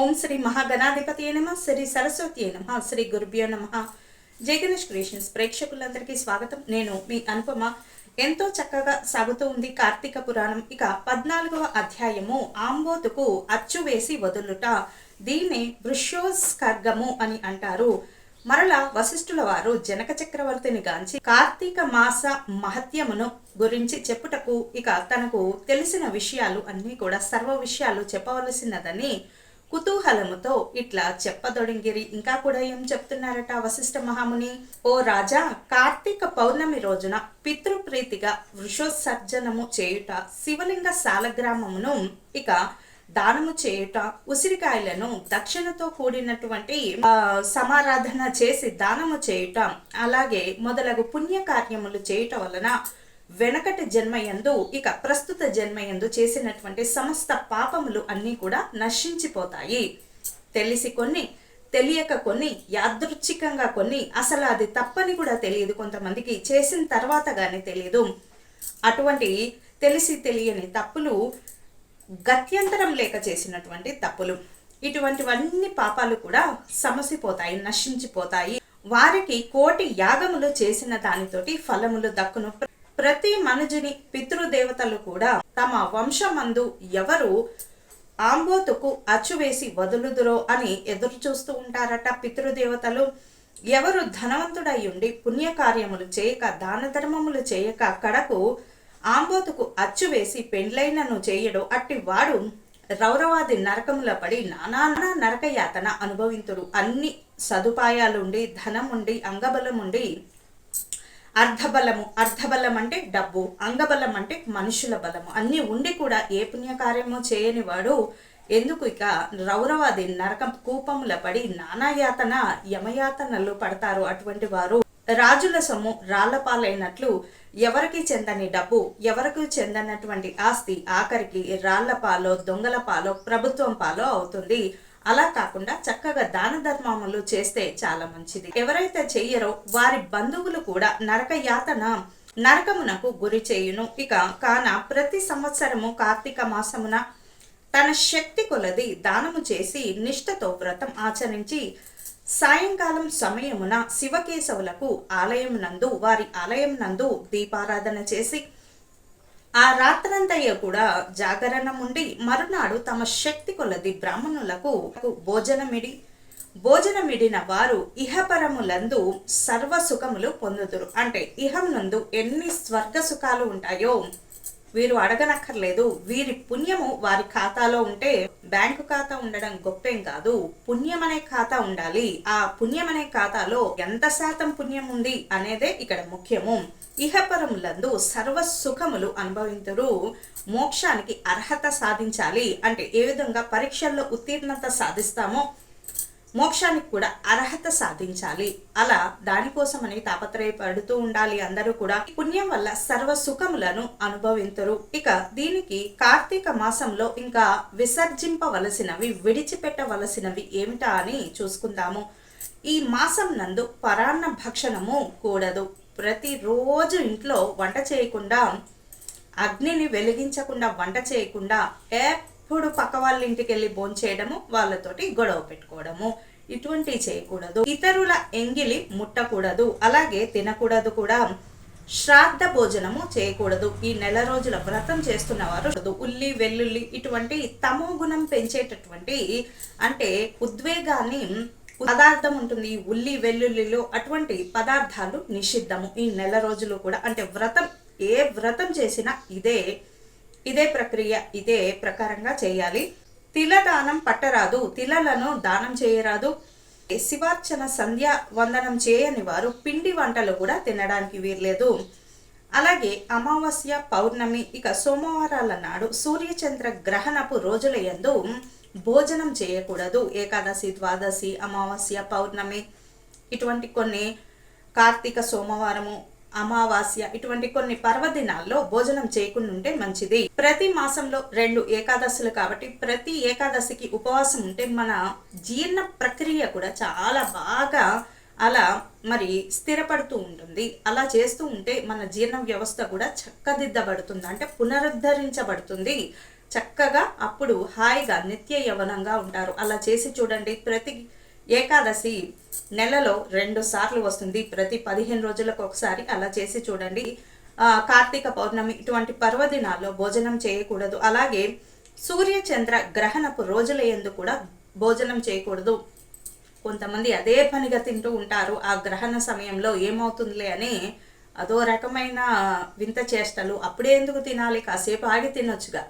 ఓం శ్రీ మహాగణాధిపతి నమ శ్రీ సరస్వతి నమ శ్రీ గురుభ్యో నమ. జై గణేష్ క్రియేషన్స్ ప్రేక్షకులందరికీ స్వాగతం. నేను మీ అనుపమ. ఎంతో చక్కగా సాగుతూ ఉంది కార్తీక పురాణం. ఇక పద్నాలుగవ అధ్యాయము. ఆంబోతుకు అచ్చు వేసి వదులుట. దీన్ని వృషోస్కర్గము అని అంటారు. మరలా వశిష్ఠుల వారు జనక చక్రవర్తిని గాంచి కార్తీక మాస మహత్యమును గురించి చెప్పుటకు ఇక తనకు తెలిసిన విషయాలు అన్నీ కూడా సర్వ విషయాలు చెప్పవలసినదని కుతూహలముతో ఇట్లా చెప్పదొడింగిరి. ఇంకా కూడా ఏం చెప్తున్నారట వశిష్ఠ మహాముని? ఓ రాజా కార్తీక పౌర్ణమి రోజున పితృప్రీతిగా వృషోత్సర్జనము చేయుట శివలింగ సాలగ్రామమును ఇక దానము చేయుట ఉసిరికాయలను దక్షిణతో కూడినటువంటి సమారాధన చేసి దానము చేయుట అలాగే మొదలగు పుణ్యకార్యములు చేయుట వలన వెనకటి జన్మ ఎందు ఇక ప్రస్తుత జన్మ ఎందు చేసినటువంటి సమస్త పాపములు అన్నీ కూడా నశించిపోతాయి. తెలిసి కొన్ని తెలియక కొన్ని యాదృచ్ఛికంగా కొన్ని అసలు అది తప్పని కూడా తెలియదు కొంతమందికి చేసిన తర్వాత కానీ తెలియదు. అటువంటి తెలిసి తెలియని తప్పులు గత్యంతరం లేక చేసినటువంటి తప్పులు. ఇటువంటివన్నీ పాపాలు కూడా సమసిపోతాయి నశించిపోతాయి. వారికి కోటి యాగములు చేసిన దానితోటి ఫలములు దక్కును. ప్రతి మనుజుని పితృదేవతలు కూడా తమ వంశమందు ఎవరు ఆంబోతుకు అచ్చువేసి వదులుదురో అని ఎదురు చూస్తూ ఉంటారట పితృదేవతలు. ఎవరు ధనవంతుడై ఉండి పుణ్యకార్యములు చేయక దాన ధర్మములు చేయక కడకు ఆంబోతుకు అచ్చు వేసి పెండ్లైనను చేయడు అట్టి వాడు రౌరవాది నరకముల పడి నానా నరక యాతన అనుభవింతుడు. అన్ని సదుపాయాలుండి ధనముండి అంగబలముండి అర్ధబలము అర్ధబలం అంటే డబ్బు అంగబలం అంటే మనుషుల బలము. అన్నీ ఉండి కూడా ఏ పుణ్యకార్యము చేయని వాడు ఎందుకు ఇక రౌరవాది నరకం కూపముల పడి నానాయాతన యమయాతనలు పడతారు. అటువంటి వారు రాజుల సొమ్ము రాళ్ళపాలైనట్లు ఎవరికి చెందని డబ్బు ఎవరికి చెందనటువంటి ఆస్తి ఆఖరికి రాళ్ళ పాలో దొంగల పాలో ప్రభుత్వం పాలో అవుతుంది. అలా కాకుండా చక్కగా దాన ధర్మములు చేస్తే చాలా మంచిది. ఎవరైతే చెయ్యరో వారి బంధువులు కూడా నరక యాతన నరకమునకు గురి చేయును. ఇక కాన ప్రతి సంవత్సరము కార్తీక మాసమున తన శక్తి కొలది దానము చేసి నిష్ఠతో వ్రతం ఆచరించి సాయంకాలం సమయమున శివకేశవులకు ఆలయం నందు వారి ఆలయం నందు దీపారాధన చేసి ఆ రాత్రంతయ్య కూడా జాగరణం ఉండి మరునాడు తమ శక్తి కొలది బ్రాహ్మణులకు భోజనమిడి. భోజనమిడిన వారు ఇహపరములందు సర్వ సుఖములు పొందుదురు. అంటే ఇహం నందు ఎన్ని స్వర్గ సుఖాలు ఉంటాయో వీరు అడగనక్కర్లేదు. వీరి పుణ్యము వారి ఖాతాలో ఉంటే బ్యాంకు ఖాతా ఉండడం గొప్పేం కాదు. పుణ్యం అనే ఖాతా ఉండాలి. ఆ పుణ్యం అనే ఖాతాలో ఎంత శాతం పుణ్యం ఉంది అనేదే ఇక్కడ ముఖ్యము. ఇహపరములందు సర్వ సుఖములు అనుభవింతురు. మోక్షానికి అర్హత సాధించాలి. అంటే ఏ విధంగా పరీక్షల్లో ఉత్తీర్ణత సాధిస్తామో మోక్షానికి కూడా అర్హత సాధించాలి. అలా దానికోసమని తాపత్రయపడుతూ ఉండాలి అందరూ కూడా. పుణ్యం వల్ల సర్వ సుఖములను అనుభవించరు ఇక దీనికి కార్తీక మాసంలో ఇంకా విసర్జింపవలసినవి విడిచిపెట్టవలసినవి ఏమిటా అని చూసుకుందాము. ఈ మాసం నందు పరాన్న భక్షణము కూడదు. ప్రతిరోజు ఇంట్లో వంట చేయకుండా అగ్నిని వెలిగించకుండా వంట చేయకుండా ఎప్పుడు పక్క వాళ్ళ ఇంటికి వెళ్ళి భోంచేయడము వాళ్ళతోటి గొడవ పెట్టుకోవడము. ఇటువంటివి చేయకూడదు. ఇతరుల ఎంగిలి ముట్టకూడదు. అలాగే తినకూడదు కూడా. శ్రాద్ధ భోజనము చేయకూడదు. ఈ నెల రోజుల వ్రతం చేస్తున్న వారు ఉల్లి వెల్లుల్లి ఇటువంటి తమో గుణం పెంచేటటువంటి అంటే ఉద్వేగాన్ని పదార్థం ఉంటుంది. ఈ ఉల్లి వెల్లుల్లిలో అటువంటి పదార్థాలు నిషిద్ధము. ఈ నెల రోజులు కూడా అంటే వ్రతం ఏ వ్రతం చేసినా ఇదే ఇదే ప్రక్రియ ఇదే ప్రకారంగా చేయాలి. తిలదానం పట్టరాదు తిలలను దానం చేయరాదు. శివార్చన సంధ్య వందనం చేయని వారు పిండి వంటలు కూడా తినడానికి వీర్లేదు అలాగే అమావాస్య పౌర్ణమి ఇక సోమవారాల నాడు సూర్యచంద్ర గ్రహణపు రోజుల యందు భోజనం చేయకూడదు. ఏకాదశి ద్వాదశి అమావాస్య పౌర్ణమి ఇటువంటి కొన్ని కార్తీక సోమవారము అమావాస్య. ఇటువంటి కొన్ని పర్వదినాల్లో భోజనం చేయకుండా ఉంటే మంచిది. ప్రతి మాసంలో రెండు ఏకాదశులు కాబట్టి ప్రతి ఏకాదశికి ఉపవాసం ఉంటే మన జీర్ణ ప్రక్రియ కూడా చాలా బాగా అలా మరి స్థిరపడుతూ ఉంటుంది. అలా చేస్తూ ఉంటే మన జీర్ణ వ్యవస్థ కూడా చక్కదిద్దబడుతుంది. అంటే పునరుద్ధరించబడుతుంది. చక్కగా అప్పుడు హాయిగా నిత్య యవనంగా ఉంటారు. అలా చేసి చూడండి. ప్రతి ఏకాదశి నెలలో రెండు సార్లు వస్తుంది. ప్రతి పదిహేను రోజులకు ఒకసారి అలా చేసి చూడండి. కార్తీక పౌర్ణమి ఇటువంటి పర్వదినాల్లో భోజనం చేయకూడదు. అలాగే సూర్య చంద్ర గ్రహణపు రోజుల ఎందు కూడా భోజనం చేయకూడదు. కొంతమంది అదే పనిగా తింటూ ఉంటారు. ఆ గ్రహణ సమయంలో ఏమవుతుందిలే అని అదో రకమైన వింత చేష్టలు అప్పుడే ఎందుకు తినాలి? కాసేపు ఆగి తినొచ్చుగా.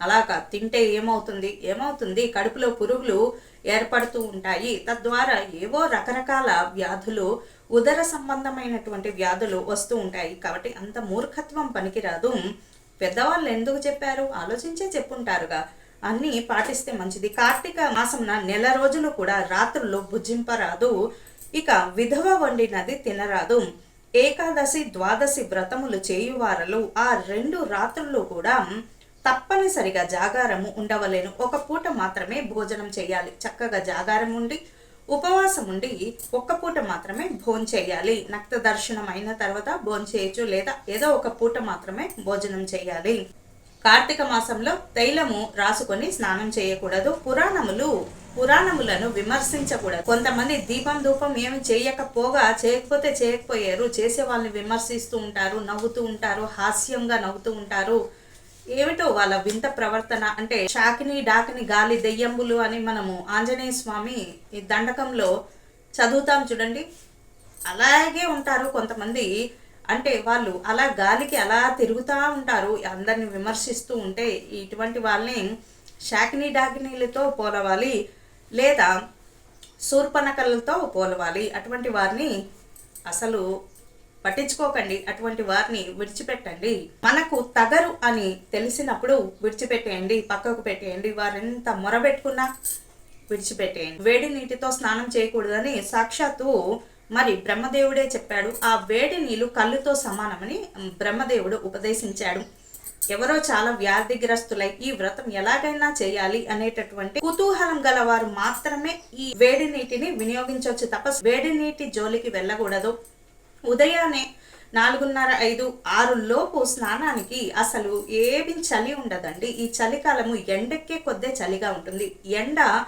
అలాగా తింటే ఏమవుతుంది? ఏమవుతుంది? కడుపులో పురుగులు ఏర్పడుతూ ఉంటాయి. తద్వారా ఏవో రకరకాల వ్యాధులు ఉదర సంబంధమైనటువంటి వ్యాధులు వస్తూ ఉంటాయి. కాబట్టి అంత మూర్ఖత్వం పనికిరాదు. పెద్దవాళ్ళు ఎందుకు చెప్పారు? ఆలోచించే చెప్పుంటారుగా. అన్నీ పాటిస్తే మంచిది. కార్తీక మాసంన నెల రోజులు కూడా రాత్రులు భుజింపరాదు. ఇక విధవ వండినది తినరాదు. ఏకాదశి ద్వాదశి వ్రతములు చేయువారలు ఆ రెండు రాత్రులు కూడా తప్పనిసరిగా జాగారము ఉండవలేను. ఒక పూట మాత్రమే భోజనం చేయాలి. చక్కగా జాగారం ఉండి ఉపవాసం ఉండి ఒక్క పూట మాత్రమే భోజనం చేయాలి. నక్త దర్శనం అయిన తర్వాత భోజనం చేయొచ్చు లేదా ఏదో ఒక పూట మాత్రమే భోజనం చేయాలి. కార్తీక మాసంలో తైలము రాసుకొని స్నానం చేయకూడదు. పురాణములు పురాణములను విమర్శించకూడదు. కొంతమంది దీపం ధూపం ఏమి చేయకపోగా చేయకపోతే చేయకపోయారు. చేసే వాళ్ళని విమర్శిస్తూ ఉంటారు నవ్వుతూ ఉంటారు హాస్యంగా నవ్వుతూ ఉంటారు. ఏమిటో వాళ్ళ వింత ప్రవర్తన అంటే షాకిని డాకిని గాలి దెయ్యంబులు అని మనము ఆంజనేయ స్వామి ఈ దండకంలో చదువుతాం చూడండి. అలాగే ఉంటారు కొంతమంది. అంటే వాళ్ళు అలా గాలికి అలా తిరుగుతూ ఉంటారు. అందరిని విమర్శిస్తూ ఉంటే ఇటువంటి వాళ్ళని షాకిని డాకినీలతో పోలవాలి లేదా శూర్పణకలతో పోలవాలి. అటువంటి వారిని అసలు పట్టించుకోకండి. అటువంటి వారిని విడిచిపెట్టండి. మనకు తగరు అని తెలిసినప్పుడు విడిచిపెట్టేయండి పక్కకు పెట్టేయండి వారెంత మొరబెట్టుకున్నా విడిచిపెట్టేయండి. వేడి నీటితో స్నానం చేయకూడదని సాక్షాత్తు మరి బ్రహ్మదేవుడే చెప్పాడు. ఆ వేడి నీళ్ళు కళ్ళుతో సమానమని బ్రహ్మదేవుడు ఉపదేశించాడు. ఎవరో చాలా వ్యాధిగ్రస్తులై ఈ వ్రతం ఎలాగైనా చేయాలి అనేటటువంటి కుతూహలం గల వారు మాత్రమే ఈ వేడి నీటిని వినియోగించవచ్చు తప్ప వేడి నీటి జోలికి వెళ్ళకూడదు. ఉదయాన్నే నాలుగున్నర ఐదు ఆరు లోపు స్నానానికి అసలు ఏమి చలి ఉండదండి. ఈ చలికాలము ఎండెక్కే కొద్దే చలిగా ఉంటుంది. ఎండ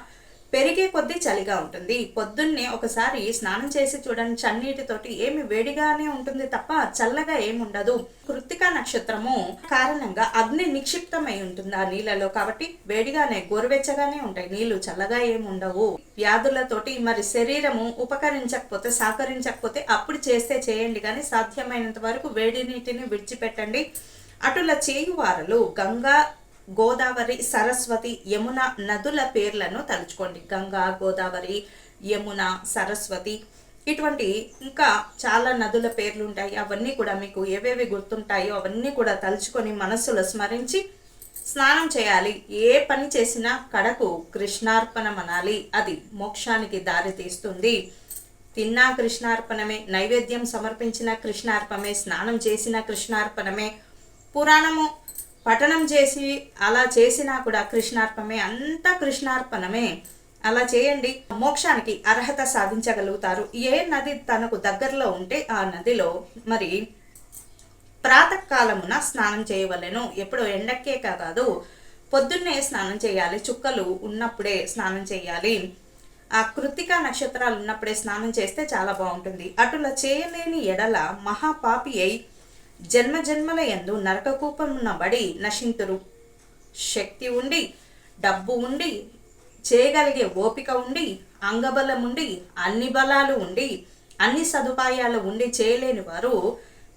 పెరిగే కొద్దీ చలిగా ఉంటుంది. పొద్దున్నే ఒకసారి స్నానం చేసి చూడండి చన్నీటితోటి ఏమి వేడిగానే ఉంటుంది తప్ప చల్లగా ఏమి ఉండదు. కృత్తికా నక్షత్రము కారణంగా అగ్ని నిక్షిప్తమై ఉంటుంది ఆ నీళ్ళలో కాబట్టి వేడిగానే గోరువెచ్చగానే ఉంటాయి. నీళ్ళు చల్లగా ఏమి ఉండవు. వ్యాధులతోటి మరి శరీరము ఉపకరించకపోతే సహకరించకపోతే అప్పుడు చేస్తే చేయండి. కానీ సాధ్యమైనంత వరకు వేడి నీటిని విడిచిపెట్టండి. అటుల చేయువారలు గంగా గోదావరి సరస్వతి యమున నదుల పేర్లను తలుచుకోండి. గంగా గోదావరి యమున సరస్వతి ఇటువంటి ఇంకా చాలా నదుల పేర్లు ఉంటాయి అవన్నీ కూడా మీకు ఏవేవి గుర్తుంటాయో అవన్నీ కూడా తలుచుకొని మనస్సులో స్మరించి స్నానం చేయాలి. ఏ పని చేసినా కడకు కృష్ణార్పణం అనాలి అది మోక్షానికి దారి తీస్తుంది. తిన్నా కృష్ణార్పణమే నైవేద్యం సమర్పించిన కృష్ణార్పణమే స్నానం చేసిన కృష్ణార్పణమే. పురాణము పఠనం చేసి అలా చేసినా కూడా కృష్ణార్పణమే అంతా కృష్ణార్పణమే. అలా చేయండి మోక్షానికి అర్హత సాధించగలుగుతారు. ఏ నది తనకు దగ్గరలో ఉంటే ఆ నదిలో మరి ప్రాతకాలమున స్నానం చేయవలెను. ఎప్పుడో ఎండక్కే కాదు పొద్దున్నే స్నానం చేయాలి. చుక్కలు ఉన్నప్పుడే స్నానం చేయాలి. ఆ కృతిక నక్షత్రాలు ఉన్నప్పుడే స్నానం చేస్తే చాలా బాగుంటుంది. అటులా చేయలేని ఎడల మహాపాపి అయి జన్మ జన్మల యందు నరకకూపమునబడి నశింతురు. శక్తి ఉండి డబ్బు ఉండి చేయగలిగే ఓపిక ఉండి అంగబలం ఉండి అన్ని బలాలు ఉండి అన్ని సదుపాయాలు ఉండి చేయలేని వారు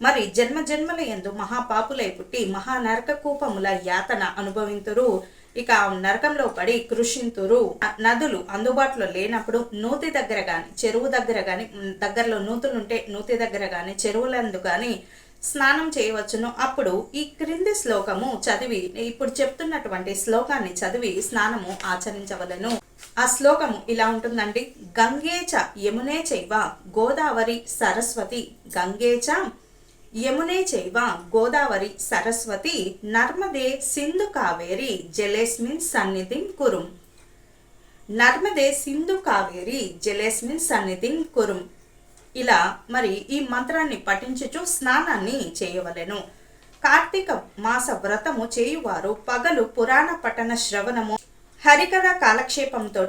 మరి జన్మ జన్మల ఎందు మహాపాపులై పుట్టి మహా నరక కూపముల యాతన అనుభవింతురు. ఇక నరకంలో పడి కృషింతురు. నదులు అందుబాటులో లేనప్పుడు నూతి దగ్గర కానీ చెరువు దగ్గర కానీ దగ్గరలో నూతులు ఉంటే నూతి దగ్గర కానీ చెరువులందు కానీ స్నానం చేయవచ్చును. అప్పుడు ఈ క్రింది శ్లోకము చదివి ఇప్పుడు చెప్తున్నటువంటి శ్లోకాన్ని చదివి స్నానము ఆచరించవలను. ఆ శ్లోకము ఇలా ఉంటుందండి. గంగేచ యమునే చైవ గోదావరి సరస్వతి గంగేచ. యమునే చైవ గోదావరి సరస్వతి నర్మదే సింధు కావేరి జలేస్మిన్ సన్నిధిం కురుం. నర్మదే సింధు కావేరి జలేస్మిన్ సన్నిధిం కురుం. ఇలా మరి ఈ మంత్రాన్ని పఠించుచు స్నానాన్ని చేయవలెను. కార్తీక మాస వ్రతము చేయువారు పగలు పురాణ పఠన శ్రవణము హరికథ కాలక్షేపంతో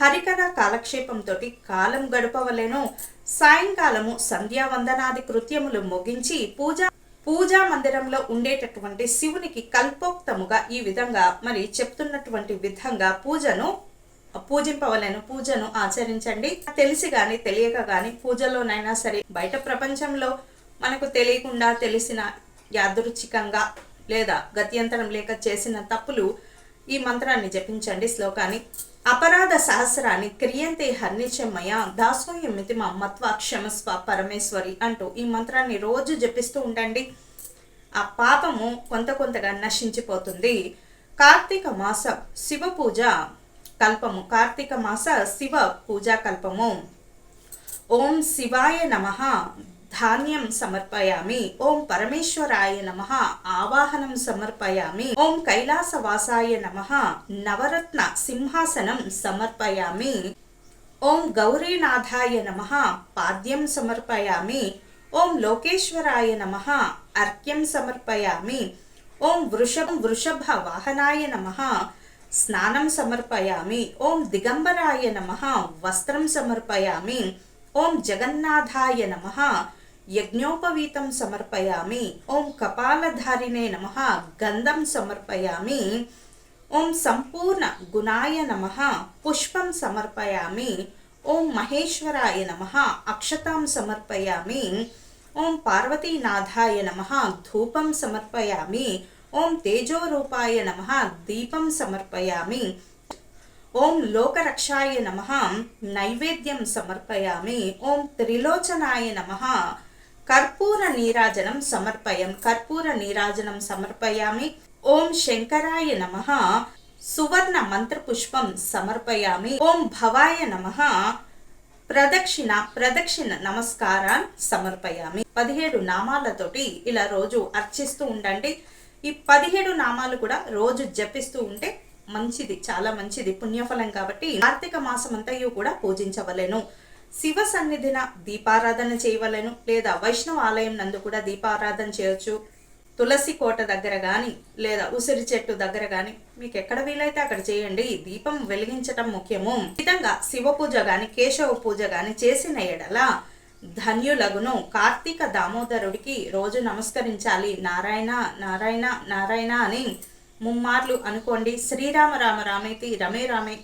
హరికథ కాలక్షేపంతో కాలం గడపవలెను. సాయంకాలము సంధ్యావందనాది కృత్యములు ముగించి పూజ పూజా మందిరంలో ఉండేటటువంటి శివునికి కల్పోక్తముగా ఈ విధంగా మరి చెప్తున్నటువంటి విధంగా పూజను పూజింపవలను పూజను ఆచరించండి. తెలిసి కానీ తెలియక కానీ పూజలోనైనా సరే బయట ప్రపంచంలో మనకు తెలియకుండా తెలిసిన యాదృచ్ఛికంగా లేదా గత్యంతరం లేక చేసిన తప్పులు ఈ మంత్రాన్ని జపించండి శ్లోకాన్ని. అపరాధ సహస్రాన్ని క్రియంతే హర్నిచమయ దాసోయమితి మితిమ మత్వ క్షమస్వ పరమేశ్వరి అంటూ ఈ మంత్రాన్ని రోజు జపిస్తూ ఉండండి. ఆ పాపము కొంత కొంతగా నశించిపోతుంది. కార్తీక మాసం శివ పూజ కల్పము కార్తీక మాస శివ పూజా కల్పము ఓం శివాయ నమ ధాన్యం సమర్పయామి ఓం పరమేశ్వరాయ నమ ఆవాహనం సమర్పయామి ఓం కైలాసవాసాయ నమ నవరత్న సింహాసనం సమర్పయామి ఓం గౌరీనాథాయ నమ పాద్యం సమర్పయామి ఓం లోకేశ్వరాయ నమ అర్క్యం సమర్పయామి ఓం వృషభం వృషభ వాహనాయ నమ స్నానం సమర్పయామి ఓం దిగంబరాయ నమ వస్త్రం సమర్పయామి ఓం జగన్నాథాయ నమ యజ్ఞోపవీతం సమర్పయామి ఓం కపాలధారిణే నమ గంధం సమర్పయామి ఓం సంపూర్ణ గుణాయ నమ పుష్పం సమర్పయామి ఓం మహేశ్వరాయ నమ అక్షతాం సమర్పయామి ఓం పార్వతీనాథాయ నమ ధూపం సమర్పయామి ఓం తేజోరూపాయ నమ దీపం సమర్పయామి. ఓం లోకరక్షాయ నమ నైవేద్యం సమర్పయామి. ఓం త్రిలోచనాయ నమ కర్పూర నీరాజనం సమర్పయం కర్పూర నీరాజనం సమర్పయామి. ఓం శంకరాయ నమ సువర్ణ మంత్రపుష్పం సమర్పయామి. ఓం భవాయ నమ ప్రదక్షిణ ప్రదక్షిణ నమస్కారాన్ని సమర్పయామి. పదిహేడు నామాలతోటి ఇలా రోజు అర్చిస్తూ ఉండండి. ఈ పదిహేడు నామాలు కూడా రోజు జపిస్తూ ఉంటే మంచిది చాలా మంచిది పుణ్యఫలం కాబట్టి కార్తీక మాసం అంతయు కూడా పూజించవలెను. శివ సన్నిధిన దీపారాధన చేయవలెను లేదా వైష్ణవ ఆలయం నందు కూడా దీపారాధన చేయొచ్చు. తులసి కోట దగ్గర కానీ లేదా ఉసిరి చెట్టు దగ్గర కానీ మీకు ఎక్కడ వీలైతే అక్కడ చేయండి. దీపం వెలిగించటం ముఖ్యము. విధంగా శివ పూజ కానీ కేశవ పూజ కానీ చేసిన ఎడల ధన్యులగును. కార్తీక దామోదరుడికి రోజు నమస్కరించాలి. నారాయణ నారాయణ నారాయణ అని ముమ్మార్లు అనుకోండి. శ్రీరామ రామ రామేతి రమే రామే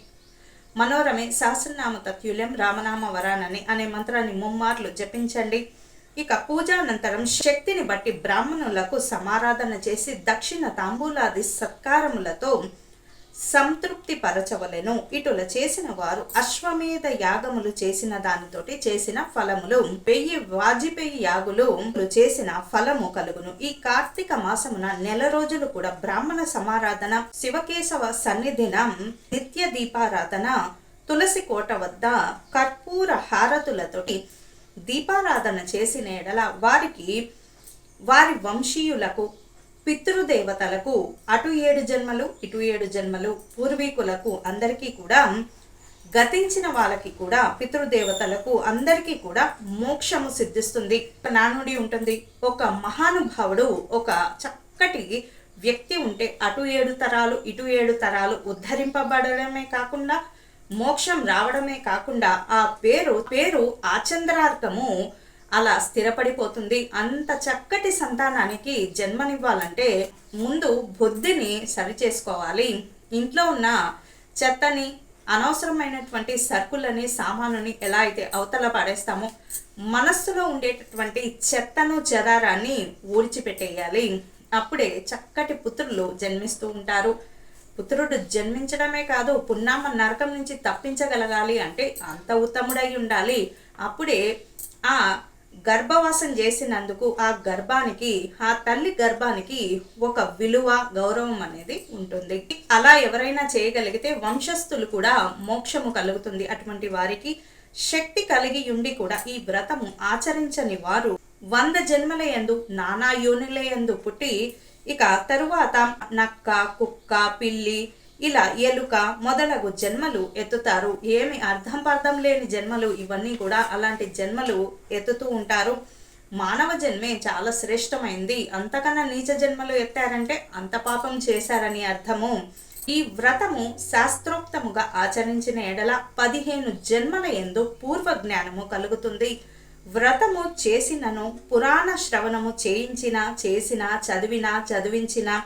మనోరమే సహస్రనామ తత్యుల్యం రామనామ వరానని అనే మంత్రాన్ని ముమ్మార్లు జపించండి. ఇక పూజానంతరం శక్తిని బట్టి బ్రాహ్మణులకు సమారాధన చేసి దక్షిణ తాంబూలాది సత్కారములతో సంతృప్తి పరచవలెను. ఇటుల చేసిన వారు అశ్వమేధ యాగములు చేసిన దానితోటి చేసిన ఫలములు వెయ్యి వాజిపేయి యాగులు చేసిన ఫలము కలుగును. ఈ కార్తీక మాసమున నెల రోజులు కూడా బ్రాహ్మణ సమారాధన శివకేశవ సన్నిధిన నిత్య దీపారాధన తులసి కోట వద్ద కర్పూర హారతులతోటి దీపారాధన చేసిన ఎడల వారికి వారి వంశీయులకు పితృదేవతలకు అటు ఏడు జన్మలు ఇటు ఏడు జన్మలు పూర్వీకులకు అందరికీ కూడా గతించిన వాళ్ళకి కూడా పితృదేవతలకు అందరికీ కూడా మోక్షము సిద్ధిస్తుంది. నానుడి ఉంటుంది. ఒక మహానుభావుడు ఒక చక్కటి వ్యక్తి ఉంటే అటు ఏడు తరాలు ఇటు ఏడు తరాలు ఉద్ధరింపబడమే కాకుండా మోక్షం రావడమే కాకుండా ఆ పేరు పేరు ఆచంద్రార్థము అలా స్థిరపడిపోతుంది. అంత చక్కటి సంతానానికి జన్మనివ్వాలంటే ముందు బుద్ధిని సరి చేసుకోవాలి ఇంట్లో ఉన్న చెత్తని అనవసరమైనటువంటి సరుకులని సామానుని ఎలా అయితే అవతల పాడేస్తామో మనస్సులో ఉండేటటువంటి చెత్తను చెదారాన్ని ఊడ్చిపెట్టేయాలి. అప్పుడే చక్కటి పుత్రులు జన్మిస్తూ ఉంటారు. పుత్రుడు జన్మించడమే కాదు పున్నామ నరకం నుంచి తప్పించగలగాలి అంటే అంత ఉత్తముడై ఉండాలి. అప్పుడే ఆ గర్భవాసం చేసినందుకు ఆ గర్భానికి ఆ తల్లి గర్భానికి ఒక విలువ గౌరవం అనేది ఉంటుంది. అలా ఎవరైనా చేయగలిగితే వంశస్థులు కూడా మోక్షము కలుగుతుంది. అటువంటి వారికి శక్తి కలిగి ఉండి కూడా ఈ వ్రతము ఆచరించని వారు వంద జన్మల ఎందు నానా యోనుల యందు పుట్టి ఇక తరువాత నక్క కుక్క పిల్లి ఇలా ఎలుక మొదలగు జన్మలు ఎత్తుతారు. ఏమి అర్థం పర్థం లేని జన్మలు ఇవన్నీ కూడా అలాంటి జన్మలు ఎత్తుతూ ఉంటారు. మానవ జన్మే చాలా శ్రేష్టమైంది. అంతకన్నా నీచ జన్మలు ఎత్తారంటే అంత పాపం చేశారని అర్థము. ఈ వ్రతము శాస్త్రోక్తముగా ఆచరించిన ఎడల పదిహేను జన్మల ఎందు పూర్వ జ్ఞానము కలుగుతుంది. వ్రతము చేసినను పురాణ శ్రవణము చేయించిన చేసిన చదివిన చదివించిన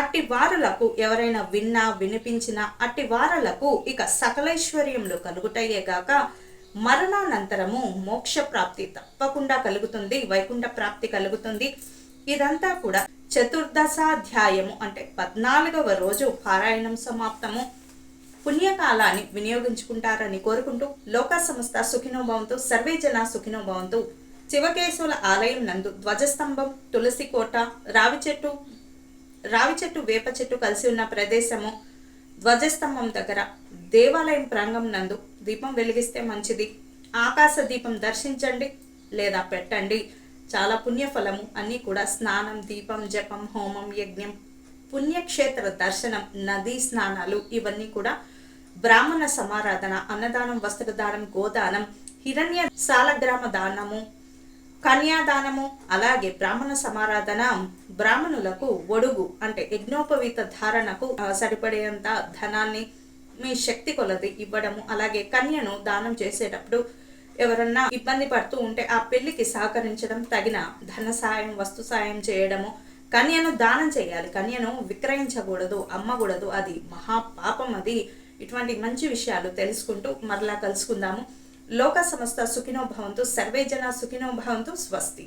అట్టి వారులకు ఎవరైనా విన్నా వినిపించినా అట్టి వారులకు ఇక సకలైశ్వర్యములు కలుగుటయ్యేగాక మరణానంతరము మోక్ష ప్రాప్తి తప్పకుండా కలుగుతుంది వైకుంఠ ప్రాప్తి కలుగుతుంది. ఇదంతా కూడా చతుర్దశాధ్యాయము అంటే పద్నాలుగవ రోజు పారాయణం సమాప్తము. పుణ్యకాలాన్ని వినియోగించుకుంటారని కోరుకుంటూ లోక సంస్థ సుఖినోభవంతు సర్వే జన సుఖినోభవంతు. శివకేశవుల ఆలయం నందు ధ్వజస్తంభం తులసి కోట రావి చెట్టు రావి చెట్టు వేప చెట్టు కలిసి ఉన్న ప్రదేశము ధ్వజస్తంభం దగ్గర దేవాలయం ప్రాంగం నందు దీపం వెలిగిస్తే మంచిది. ఆకాశ దీపం దర్శించండి లేదా పెట్టండి. చాలా పుణ్యఫలము. అన్నీ కూడా స్నానం దీపం జపం హోమం యజ్ఞం పుణ్యక్షేత్ర దర్శనం నదీ స్నానాలు ఇవన్నీ కూడా బ్రాహ్మణ సమారాధన అన్నదానం వస్త్రదానం గోదానం హిరణ్య సాలగ్రామ దానము కన్యాదానము అలాగే బ్రాహ్మణ సమారాధన బ్రాహ్మణులకు ఒడుగు అంటే యజ్ఞోపవీత ధారణకు సరిపడేంత ధనాన్ని మీ శక్తి కొలది ఇవ్వడము అలాగే కన్యను దానం చేసేటప్పుడు ఎవరన్నా ఇబ్బంది పడుతూ ఉంటే ఆ పెళ్ళికి సహకరించడం తగిన ధన సాయం వస్తు సాయం చేయడము కన్యను దానం చేయాలి. కన్యను విక్రయించకూడదు అమ్మకూడదు అది మహా పాపం అది. ఇటువంటి మంచి విషయాలు తెలుసుకుంటూ మరలా కలుసుకుందాము. లోక సమస్త సుఖినో భవంతు సర్వే జన సుఖినో భవంతు స్వస్తి